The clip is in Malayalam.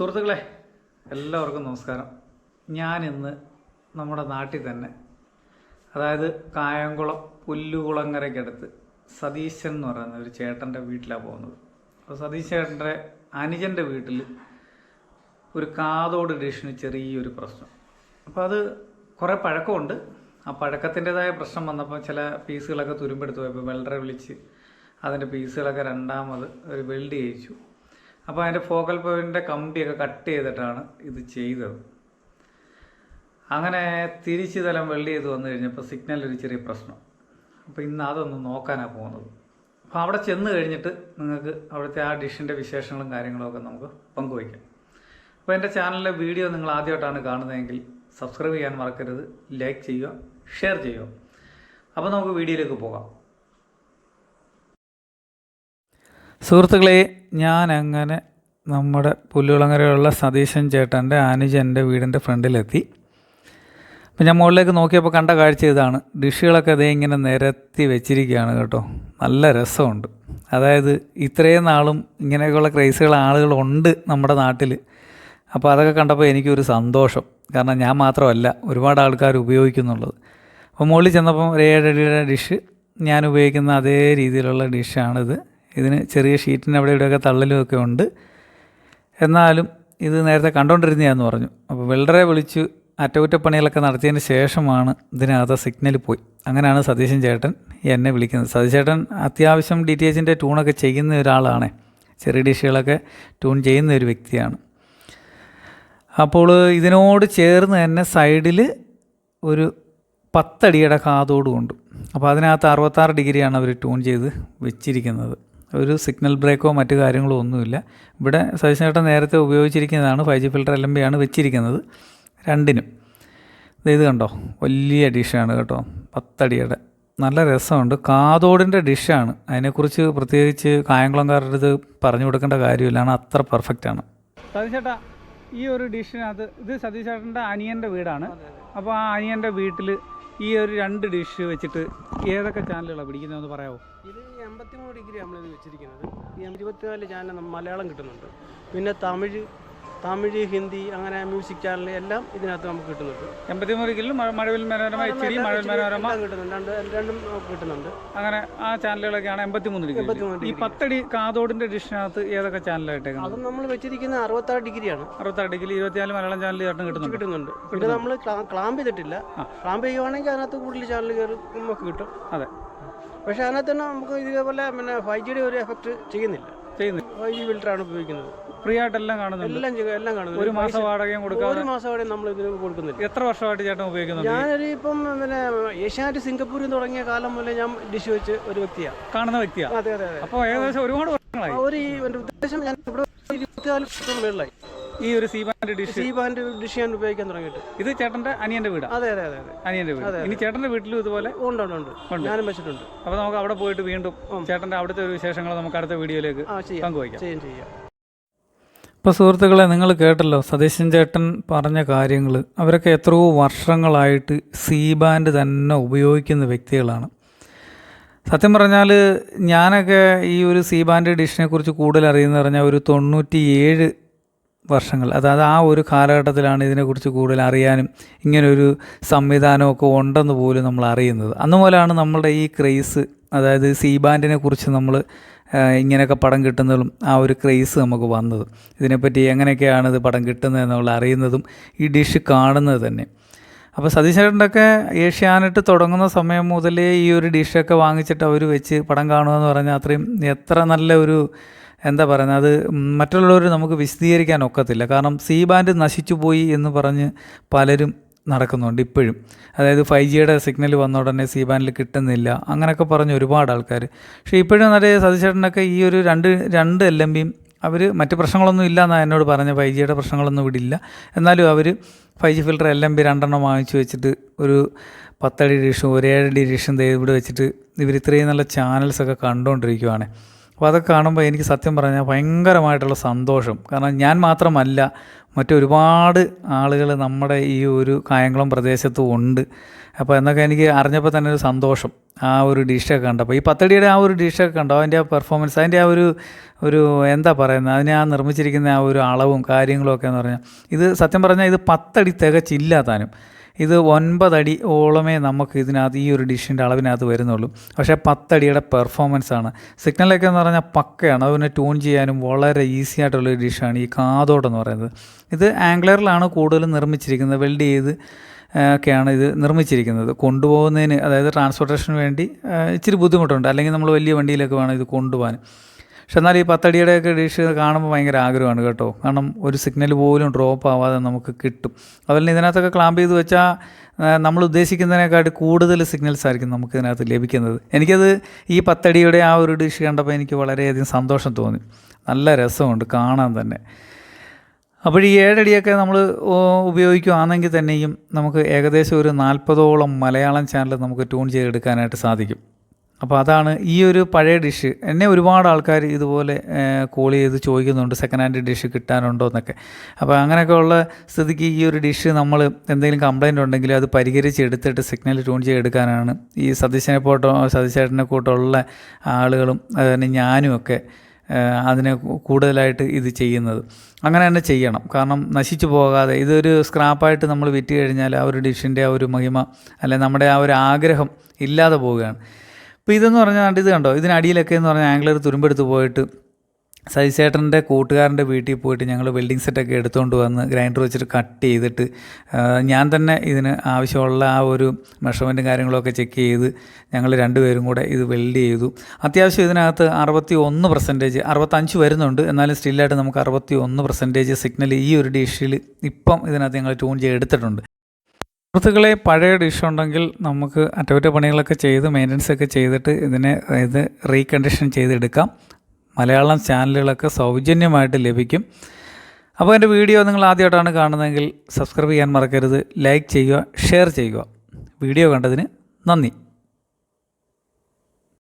സുഹൃത്തുക്കളെ എല്ലാവർക്കും നമസ്കാരം. ഞാൻ ഇന്ന് നമ്മുടെ നാട്ടിൽ തന്നെ അതായത് കായംകുളം പുല്ലുകുളങ്ങരയ്ക്കടുത്ത് സതീശൻ എന്ന് പറയുന്ന ഒരു ചേട്ടന്റെ വീട്ടിലാണ് പോകുന്നത്. അപ്പോൾ സതീശ് ചേട്ടന്റെ അനുജന്റെ വീട്ടിൽ ഒരു കാതോട് ഡിഷിന് ചെറിയൊരു പ്രശ്നം. അപ്പോൾ അത് കുറേ പഴക്കമുണ്ട്. ആ പഴക്കത്തിന്റെതായ പ്രശ്നം വന്നപ്പോൾ ചില പീസുകളൊക്കെ തുരുമ്പെടുത്ത് പോയപ്പോൾ വെൽഡറെ വിളിച്ച് അതിന്റെ പീസുകളൊക്കെ രണ്ടാമത് ഒരു വെൽഡ് ചെയ്യിച്ചു. അപ്പോൾ അതിന്റെ ഫോക്കൽ പോയിന്റിന്റെ കമ്പിയൊക്കെ കട്ട് ചെയ്തിട്ടാണ് ഇത് ചെയ്തത്. അങ്ങനെ തിരിച്ച് തലം വെള്ളി ചെയ്ത് വന്നു കഴിഞ്ഞപ്പോൾ സിഗ്നൽ ഒരു ചെറിയ പ്രശ്നം. അപ്പോൾ ഇന്ന് അതൊന്ന് നോക്കാനാണ് പോകുന്നത്. അപ്പോൾ അവിടെ ചെന്ന് കഴിഞ്ഞിട്ട് നിങ്ങൾക്ക് അവിടുത്തെ ആ ഡിഷിന്റെ വിശേഷങ്ങളും കാര്യങ്ങളൊക്കെ നമുക്ക് പങ്കുവയ്ക്കാം. അപ്പോൾ എന്റെ ചാനലിലെ വീഡിയോ നിങ്ങൾ ആദ്യമായിട്ടാണ് കാണുന്നതെങ്കിൽ സബ്സ്ക്രൈബ് ചെയ്യാൻ മറക്കരുത് ലൈക്ക് ചെയ്യുക ഷെയർ ചെയ്യുക. അപ്പോൾ നമുക്ക് വീഡിയോയിലേക്ക് പോകാം. സുഹൃത്തുക്കളെ ഞാൻ അങ്ങനെ നമ്മുടെ പുല്ലുകുളങ്ങരയുള്ള സതീശൻ ചേട്ടന്റെ അനുജന്റെ വീടിന്റെ ഫ്രണ്ടിലെത്തി. അപ്പം ഞാൻ മുകളിലേക്ക് നോക്കിയപ്പോൾ കണ്ട കാഴ്ച ഇതാണ്. ഡിഷുകളൊക്കെ അതേ ഇങ്ങനെ നിരത്തി വെച്ചിരിക്കുകയാണ് കേട്ടോ. നല്ല രസമുണ്ട്. അതായത് ഇത്രയും നാളും ഇങ്ങനെയൊക്കെയുള്ള ക്രൈസുകൾ ആളുകളുണ്ട് നമ്മുടെ നാട്ടിൽ. അപ്പോൾ അതൊക്കെ കണ്ടപ്പോൾ എനിക്കൊരു സന്തോഷം. കാരണം ഞാൻ മാത്രമല്ല ഒരുപാട് ആൾക്കാർ ഉപയോഗിക്കുന്നുള്ളത്. അപ്പോൾ മുകളിൽ ചെന്നപ്പോൾ ഒരു ഏഴടിയുടെ ഡിഷ് ഞാൻ ഉപയോഗിക്കുന്ന അതേ രീതിയിലുള്ള ഡിഷാണിത്. ഇതിന് ചെറിയ ഷീറ്റിന് അവിടെ ഇവിടെയൊക്കെ തള്ളലുമൊക്കെ ഉണ്ട്. എന്നാലും ഇത് നേരത്തെ കണ്ടുകൊണ്ടിരുന്നതാന്ന് പറഞ്ഞു. അപ്പോൾ വെൽഡറെ വിളിച്ച് അറ്റകുറ്റപ്പണികളൊക്കെ നടത്തിയതിന് ശേഷമാണ് ഇതിനകത്ത് സിഗ്നൽ പോയി. അങ്ങനെയാണ് സതീശൻ ചേട്ടൻ എന്നെ വിളിക്കുന്നത്. സതീശ് ചേട്ടൻ അത്യാവശ്യം ഡി ടി എച്ചിന്റെ ട്യൂണൊക്കെ ചെയ്യുന്ന ഒരാളാണ്. ചെറിയ ഡിഷുകളൊക്കെ ട്യൂൺ ചെയ്യുന്ന ഒരു വ്യക്തിയാണ്. അപ്പോൾ ഇതിനോട് ചേർന്ന് തന്നെ സൈഡിൽ ഒരു പത്തടിയുടെ കാതോടുമുണ്ട് അപ്പോൾ അതിനകത്ത് അറുപത്താറ് ഡിഗ്രിയാണ് അവർ ട്യൂൺ ചെയ്ത് വെച്ചിരിക്കുന്നത്. ഒരു സിഗ്നൽ ബ്രേക്കോ മറ്റു കാര്യങ്ങളോ ഒന്നുമില്ല. ഇവിടെ സജീഷനേട്ടൻ നേരത്തെ ഉപയോഗിച്ചിരിക്കുന്നതാണ് five G filter L M B ആണ് വെച്ചിരിക്കുന്നത്. രണ്ടിനും. ദേ ഇത് കണ്ടോ? വലിയ ഡിഷാണ് കേട്ടോ. പത്തടിയുടെ. നല്ല രസമുണ്ട്. കാതോടിന്റെ ഡിഷാണ് അതിനെക്കുറിച്ച് പ്രത്യേകിച്ച് കായംകുളംകാരുടെ ഇത് പറഞ്ഞു കൊടുക്കേണ്ട കാര്യമില്ല. ആണ് അത്ര പെർഫെക്റ്റാണ് സതീശേട്ടാ ഈ ഒരു ഡിഷിനകത്ത് ഇത് സതീശേട്ടന്റെ അനിയന്റെ വീടാണ്. അപ്പോൾ ആ അനിയന്റെ വീട്ടിൽ ഈ ഒരു രണ്ട് ഡിഷ് വെച്ചിട്ട് ഏതൊക്കെ ചാനലുകളാണ് പിടിക്കുന്നതെന്ന് പറയാമോ ഇത് എൺപത്തിമൂന്ന് ഡിഗ്രി നമ്മളിത് വെച്ചിരിക്കുന്നത്. ഈ ഇരുപത്തിനാല് ചാനൽ മലയാളം കിട്ടുന്നുണ്ട്. പിന്നെ തമിഴ് തമിഴ് ഹിന്ദി അങ്ങനെ മ്യൂസിക് ചാനൽ എല്ലാം ഇതിനകത്ത് നമുക്ക് കിട്ടുന്നുണ്ട്. എൺപത്തിമൂന്ന് കിലും മഴവിൽ മനോരമ ഇച്ചിരി മഴവിൽ മനോരമ. കിട്ടുന്നുണ്ട്. രണ്ട് രണ്ടും കിട്ടുന്നുണ്ട്. അങ്ങനെ ആ ചാനലുകളൊക്കെയാണ് എൺപത്തിമൂന്ന് ഡിഗ്രി. ഈ പത്തടി കാതോടിന്റെ ഡിഷിനകത്ത് ഏതൊക്കെ ചാനലായിട്ടേക്കുന്നത്? അത് നമ്മൾ വെച്ചിരിക്കുന്ന അറുപത്താറ് ഡിഗ്രിയാണ്. അറുപത്താറ് ഡിഗ്രി ഇരുപത്തിനാല് മലയാളം ചാനൽ ചേട്ടൻ കിട്ടുന്നുണ്ട്. കിട്ടുന്നുണ്ട്. പിന്നെ നമ്മൾ ക്ലാമ്പ് ചെയ്തിട്ടില്ല. ക്ലാമ്പ് ചെയ്യുവാണെങ്കിൽ അതിനകത്ത് കൂടുതൽ ചാനൽ കയറി നമുക്ക് കിട്ടും. അതെ. പക്ഷേ അതിനകത്ത് തന്നെ നമുക്ക് ഇതേപോലെ പിന്നെ ഫൈവ് ജിയുടെ ഒരു എഫക്റ്റ് ചെയ്യുന്നില്ല. ചെയ്യുന്നു ഈ ഫിൽറ്ററാണ് ഉപയോഗിക്കുന്നത്. ഫ്രീ ആയിട്ടെല്ലാം കാണുന്നുണ്ട്. എല്ലാം എല്ലാം കാണുന്നത് ഒരു മാസം വാടകയും കൊടുക്കാം ഒരു മാസം വാടക നമ്മൾ ഇതിന് കൊടുക്കുന്നില്ല. എത്ര വർഷമായിട്ട് ചേട്ടൻ ഉപയോഗിക്കുന്നുണ്ട്? ഞാനൊരു ഇപ്പം പിന്നെ ഏഷ്യാനെറ്റ് സിംഗപ്പൂരിൽ തുടങ്ങിയ കാലം മുതലേ ഞാൻ ഡിഷ് വെച്ച് ഒരു വ്യക്തിയാണ് കാണുന്ന വ്യക്തിയാണ് അതെ അതെ അപ്പോൾ ഏകദേശം ഒരുപാട് വർഷങ്ങളായി. ഒരു ഉദ്ദേശം ഞാൻ ഇവിടെ ഇരുപത്തിനാല് വർഷം മേളിലായി ഈ ഒരു സീബാൻഡ് ഡിഷ്. സീബാന്റെ ഡിഷ് ഞാൻ ഉപയോഗിക്കാൻ തുടങ്ങിയിട്ട്. ഇത് ചേട്ടന്റെ അനിയന്റെ വീട്? അതെ അതെ അതെ അനിയന്റെ വീട്. ഇനി ചേട്ടന്റെ വീട്ടിലും ഇതുപോലെ ഉണ്ട് ഉണ്ട് ഉണ്ട്. ഞാനും വെച്ചിട്ടുണ്ട്. അപ്പൊ നമുക്ക് അവിടെ പോയിട്ട് വീണ്ടും ചേട്ടന്റെ അവിടുത്തെ ഒരു വിശേഷങ്ങൾ നമുക്ക് അടുത്ത വീഡിയോയിലേക്ക് പങ്കുവയ്ക്കാം. ചെയ്യാം ചെയ്യാം. ഇപ്പോൾ സുഹൃത്തുക്കളെ നിങ്ങൾ കേട്ടല്ലോ സതീശൻ ചേട്ടൻ പറഞ്ഞ കാര്യങ്ങൾ. അവരൊക്കെ എത്രയോ വർഷങ്ങളായിട്ട് സി ബാൻഡ് തന്നെ ഉപയോഗിക്കുന്ന വ്യക്തികളാണ്. സത്യം പറഞ്ഞാൽ ഞാനൊക്കെ ഈ ഒരു സി ബാൻഡ് ഡിഷിനെ കുറിച്ച് കൂടുതൽ അറിയുന്ന പറഞ്ഞാൽ ഒരു തൊണ്ണൂറ്റി ഏഴ് വർഷങ്ങൾ. അതായത് ആ ഒരു കാലഘട്ടത്തിലാണ് ഇതിനെക്കുറിച്ച് കൂടുതൽ അറിയാനും ഇങ്ങനൊരു സംവിധാനമൊക്കെ ഉണ്ടെന്ന് പോലും നമ്മൾ അറിയുന്നത്. അന്ന് മുതലാണ് നമ്മളുടെ ഈ ക്രേസ് അതായത് സി ബാൻഡിനെ കുറിച്ച് നമ്മൾ ഇങ്ങനെയൊക്കെ പടം കിട്ടുന്നതും ആ ഒരു ക്രേസ് നമുക്ക് വന്നത്. ഇതിനെപ്പറ്റി എങ്ങനെയൊക്കെയാണ് ഇത് പടം കിട്ടുന്നത് എന്നുള്ള അറിയുന്നതും ഈ ഡിഷ് കാണുന്നത് തന്നെ. അപ്പോൾ സതീശേട്ടന്റെയൊക്കെ ഏഷ്യാനെറ്റ് തുടങ്ങുന്ന സമയം മുതലേ ഈ ഒരു ഡിഷൊക്കെ വാങ്ങിച്ചിട്ട് അവർ വെച്ച് പടം കാണുക എന്ന് പറഞ്ഞാൽ അത്രയും എത്ര നല്ല ഒരു എന്താ പറയുന്നത്? അത് മറ്റുള്ളവർ നമുക്ക് വിശദീകരിക്കാൻ ഒക്കത്തില്ല. കാരണം സി ബാൻഡ് നശിച്ചു പോയി എന്ന് പറഞ്ഞ് പലരും നടക്കുന്നുണ്ട് ഇപ്പോഴും. അതായത് ഫൈവ് ജിയുടെ സിഗ്നൽ വന്ന ഉടനെ സി ബാൻഡിൽ കിട്ടുന്നില്ല. അങ്ങനെയൊക്കെ പറഞ്ഞ് ഒരുപാട് ആൾക്കാർ പക്ഷേ ഇപ്പോഴും നല്ല സതീശേട്ടനൊക്കെ ഈ ഒരു രണ്ട് രണ്ട് എൽ എം ബിയും അവർ മറ്റ് പ്രശ്നങ്ങളൊന്നും ഇല്ല എന്നാണ് എന്നോട് പറഞ്ഞ ഫൈവ് ജിയുടെ പ്രശ്നങ്ങളൊന്നും ഇവിടെ ഇല്ല. എന്നാലും അവർ five G filter L M B രണ്ടെണ്ണം വാങ്ങിച്ചു വെച്ചിട്ട് ഒരു പത്തടി ഡിഷും ഒരു ഏഴടി ഡിഷും ഇവിടെ വെച്ചിട്ട് ഇവർ ഇത്രയും നല്ല ചാനൽസൊക്കെ കണ്ടുകൊണ്ടിരിക്കുവാണ് അപ്പോൾ അതൊക്കെ കാണുമ്പോൾ എനിക്ക് സത്യം പറഞ്ഞാൽ ഭയങ്കരമായിട്ടുള്ള സന്തോഷം. കാരണം ഞാൻ മാത്രമല്ല മറ്റൊരുപാട് ആളുകൾ നമ്മുടെ ഈ ഒരു കായംകുളം പ്രദേശത്തും ഉണ്ട്. അപ്പോൾ എന്നൊക്കെ എനിക്ക് അറിഞ്ഞപ്പോൾ തന്നെ ഒരു സന്തോഷം. ആ ഒരു ഡിഷൊക്കെ കണ്ടപ്പോൾ. ഈ പത്തടിയുടെ ആ ഒരു ഡിഷൊക്കെ കണ്ടോ? അതിന്റെ ആ പെർഫോമൻസ് അതിന്റെ ആ ഒരു ഒരു എന്താ പറയുന്നത്? അതിനെ ആ നിർമ്മിച്ചിരിക്കുന്ന ആ ഒരു അളവും കാര്യങ്ങളും ഒക്കെ എന്ന് പറഞ്ഞാൽ ഇത് സത്യം പറഞ്ഞാൽ ഇത് പത്തടി തികച്ചില്ല താനും. ഇത് ഒൻപതടി ഓളമേ നമുക്ക് ഇതിനകത്ത് ഈ ഒരു ഡിഷിന്റെ അളവിനകത്ത് വരുന്നുള്ളൂ. പക്ഷേ പത്തടിയുടെ പെർഫോമൻസ് ആണ് സിഗ്നലൊക്കെ എന്ന് പറഞ്ഞാൽ പക്കയാണ്. അതിനെ ട്യൂൺ ചെയ്യാനും വളരെ ഈസി ആയിട്ടുള്ള ഒരു ഡിഷാണ് ഈ കാതോടെന്ന് പറയുന്നത്. ഇത് ആംഗ്ലറിലാണ് കൂടുതലും നിർമ്മിച്ചിരിക്കുന്നത്. വെൽഡ് ചെയ്ത് ഒക്കെയാണ് ഇത് നിർമ്മിച്ചിരിക്കുന്നത്. കൊണ്ടുപോകുന്നതിന് അതായത് ട്രാൻസ്പോർട്ടേഷന് വേണ്ടി ഇച്ചിരി ബുദ്ധിമുട്ടുണ്ട്. അല്ലെങ്കിൽ നമ്മൾ വലിയ വണ്ടിയിലൊക്കെ വേണം ഇത് കൊണ്ടുപോകാൻ. പക്ഷെ എന്നാൽ ഈ പത്തടിയുടെയൊക്കെ ഡിഷ് കാണുമ്പോൾ ഭയങ്കര ആഗ്രഹമാണ് കേട്ടോ. കാരണം ഒരു സിഗ്നൽ പോലും ഡ്രോപ്പ് ആവാതെ നമുക്ക് കിട്ടും. അതുപോലെ ഇതിനകത്തൊക്കെ ക്ലാമ്പ് ചെയ്ത് വെച്ചാൽ നമ്മൾ ഉദ്ദേശിക്കുന്നതിനെക്കാട്ടി കൂടുതൽ സിഗ്നൽസ് ആയിരിക്കും നമുക്ക് ഇതിനകത്ത് ലഭിക്കുന്നത്. എനിക്കത് ഈ പത്തടിയുടെ ആ ഒരു ഡിഷ് കണ്ടപ്പോൾ എനിക്ക് വളരെയധികം സന്തോഷം തോന്നി. നല്ല രസമുണ്ട് കാണാൻ തന്നെ. അപ്പോൾ ഈ ഏഴടിയൊക്കെ നമ്മൾ ഉപയോഗിക്കുകയാണെങ്കിൽ തന്നെയും നമുക്ക് ഏകദേശം ഒരു നാൽപ്പതോളം മലയാളം ചാനൽ നമുക്ക് ട്യൂൺ ചെയ്തെടുക്കാനായിട്ട് സാധിക്കും. അപ്പോൾ അതാണ് ഈ ഒരു പഴയ ഡിഷ് എന്നെ ഒരുപാട് ആൾക്കാർ ഇതുപോലെ കോൾ ചെയ്ത് ചോദിക്കുന്നുണ്ട് സെക്കൻഡ് ഹാൻഡ് ഡിഷ് കിട്ടാനുണ്ടോ എന്നൊക്കെ. അപ്പോൾ അങ്ങനെയൊക്കെ ഉള്ള സ്ഥിതിക്ക് ഈ ഒരു ഡിഷ് നമ്മൾ എന്തെങ്കിലും കംപ്ലൈന്റ് ഉണ്ടെങ്കിൽ അത് പരിഹരിച്ച് എടുത്തിട്ട് സിഗ്നൽ ട്യൂൺ ചെയ്തെടുക്കാനാണ് ഈ സതീശനെ പോട്ടോ സതീശേട്ടനെ കൂട്ടുള്ള ആളുകളും അതുതന്നെ ഞാനും ഒക്കെ അതിനെ കൂടുതലായിട്ട് ഇത് ചെയ്യുന്നത്. അങ്ങനെ തന്നെ ചെയ്യണം. കാരണം നശിച്ചു പോകാതെ ഇതൊരു സ്ക്രാപ്പായിട്ട് നമ്മൾ വിറ്റ് കഴിഞ്ഞാൽ ആ ഒരു ഡിഷിന്റെ ആ ഒരു മഹിമ അല്ലെ നമ്മുടെ ആ ഒരു ആഗ്രഹം ഇല്ലാതെ പോവുകയാണ്. ഇപ്പോൾ ഇതെന്ന് പറഞ്ഞാൽ ഇത് കണ്ടോ? ഇതിനടിയിലൊക്കെ എന്ന് പറഞ്ഞാൽ ആംഗ്ലർ തുരുമ്പെടുത്ത് പോയിട്ട് സൈസേട്ടന്റെ കൂട്ടുകാരന്റെ വീട്ടിൽ പോയിട്ട് ഞങ്ങൾ വെൽഡിംഗ് സെറ്റൊക്കെ എടുത്തുകൊണ്ട് വന്ന് ഗ്രൈൻഡർ വെച്ചിട്ട് കട്ട് ചെയ്തിട്ട് ഞാൻ തന്നെ ഇതിന് ആവശ്യമുള്ള ആ ഒരു മെഷർമെന്റും കാര്യങ്ങളൊക്കെ ചെക്ക് ചെയ്ത് ഞങ്ങൾ രണ്ടുപേരും കൂടെ ഇത് വെൽഡ് ചെയ്തു. അത്യാവശ്യം ഇതിനകത്ത് അറുപത്തി ഒന്ന് പെർസെന്റേജ് അറുപത്തഞ്ച് വരുന്നുണ്ട്. എന്നാലും സ്റ്റില്ലായിട്ട് നമുക്ക് അറുപത്തി ഒന്ന് പെർസെന്റേജ് സിഗ്നൽ ഈ ഒരു ഡിഷിൽ ഇപ്പം ഇതിനകത്ത് ഞങ്ങൾ ട്യൂൺ ചെയ്ത് എടുത്തിട്ടുണ്ട്. സുഹൃത്തുക്കളെ പഴയ ഡിഷ് ഉണ്ടെങ്കിൽ നമുക്ക് അറ്റകുറ്റപ്പണികളൊക്കെ ചെയ്ത് മെയിന്റനൻസ് ഒക്കെ ചെയ്തിട്ട് ഇതിനെ ഇത് റീകണ്ടീഷൻ ചെയ്തെടുക്കാം. മലയാളം ചാനലുകളൊക്കെ സൗജന്യമായിട്ട് ലഭിക്കും. അപ്പോൾ എന്റെ വീഡിയോ നിങ്ങൾ ആദ്യമായിട്ടാണ് കാണുന്നതെങ്കിൽ സബ്സ്ക്രൈബ് ചെയ്യാൻ മറക്കരുത്. ലൈക്ക് ചെയ്യുക ഷെയർ ചെയ്യുക. വീഡിയോ കണ്ടതിന് നന്ദി.